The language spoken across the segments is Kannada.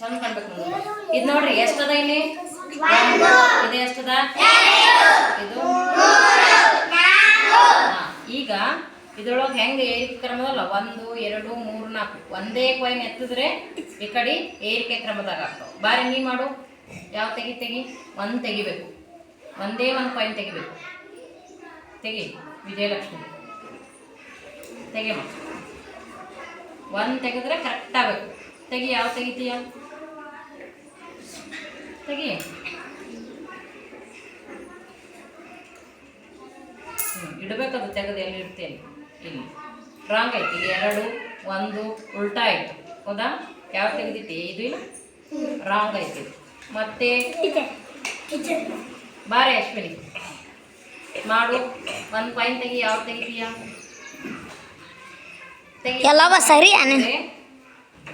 ಚಂದ ಕಾಣ್ಬೇಕು ನೋಡಿ. ಇದು ನೋಡ್ರಿ ಎಷ್ಟದ ಇಲ್ಲಿ? ಇದು ಎಷ್ಟದ? ಇದು? ಹಾ, ಈಗ ಇದ್ರೊಳಗೆ ಹೆಂಗೆ ಏರಿಕೆ ಕ್ರಮದಲ್ಲ ಒಂದು ಎರಡು ಮೂರು ನಾಲ್ಕು. ಒಂದೇ ಕೊಯ್ನ್ ಎತ್ತಿದ್ರೆ ಈ ಕಡೆ ಏರಿಕೆ ಕ್ರಮದಾಗ ಆಗ್ತಾವ ಬಾರಿ ನೀ ಮಾಡು. ಯಾವ ತೆಗಿ ತೆಗಿ? ಒಂದು ತೆಗಿಬೇಕು. ಒಂದೇ ಒಂದು ಕೊಯ್ನ್ ತೆಗಿಬೇಕು. ತೆಗಿ ವಿಜಯಲಕ್ಷ್ಮಿ. ತೆಗಿಯಮ್ಮ ಒಂದು ತೆಗೆದ್ರೆ ಕರೆಕ್ಟ್ ಆಗಬೇಕು. ತೆಗಿ ಯಾವ ತೆಗಿತೀಯ? ತೆಗಿ. ಇಡಬೇಕದು ತೆಗೆದು ಎಲ್ಲಿ ಇಡ್ತೇನೆ? ಇಲ್ಲಿ. ರಾಂಗ್ ಆಯ್ತು. ಇಲ್ಲಿ ಎರಡು ಒಂದು ಉಲ್ಟಾ ಆಯ್ತು. ಹೌದಾ? ಯಾವ ತೆಗೆದಿತ್ತೆ ಇದು ಇಲ್ಲ? ರಾಂಗ್ ಆಯ್ತು. ಮತ್ತೆ? ಬಾರೆ ಅಶ್ವಿನಿ. ಮಾಡು. ಒಂದು ಪಾಯಿಂಟ್ ತೆಗಿ. ಯಾವ ತೆಗಿತೀಯ? ಎಲ್ಲವ ಸರಿ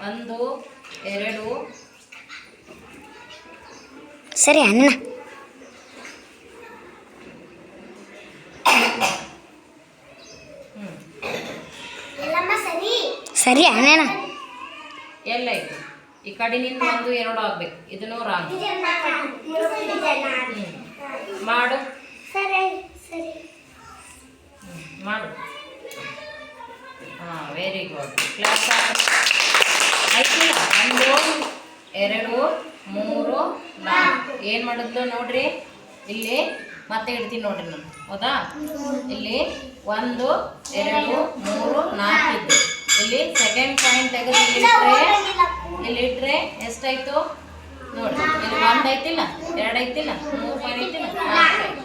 ಒಂದು ಎರಡು ಸರಿ ಅನ್ನ ಹ್ಞೂ ಸರಿ? ಅಣ್ಣ ಎಲ್ಲ ಐತಿ ಈ ಕಡಿನಿಂದ ಒಂದು ಎರಡು ಆಗ್ಬೇಕು. ಇದನ್ನು ರಾಂಗ್ ಮಾಡು. ಮಾಡು. ಹಾಂ ವೆರಿ ಗುಡ್ ಕ್ಲಾಸ್ ಆಯ್ತಿಲ್ಲ? ಒಂದು ಎರಡು, ಮೂರು, ನಾಲ್ಕು. ಏನು ಮಾಡಿದ್ಲು ನೋಡ್ರಿ? ಇಲ್ಲಿ ಮತ್ತೆ ಇಡ್ತೀನಿ ನೋಡ್ರಿ ನಾನು. ಹೌದಾ? ಇಲ್ಲಿ ಒಂದು, ಎರಡು, ಮೂರು, ನಾಲ್ಕು ಇದ್ದು. ಇಲ್ಲಿ ಸೆಕೆಂಡ್ ಪಾಯಿಂಟ್ ತೆಗೆದು ಇಲ್ಲಿ ಇಟ್ರೆ ಇಲ್ಲಿ ಇಟ್ರೆ ಎಷ್ಟಾಯ್ತು? ನೋಡಿ ಇಲ್ಲಿ ಒಂದು ಐತಿಲ್ಲ, ಎರಡು ಐತಿಲ್ಲ, ಮೂರು ಪಾಯಿಂಟ್ ಐತಿಲ್ಲ, ನಾಲ್ಕು.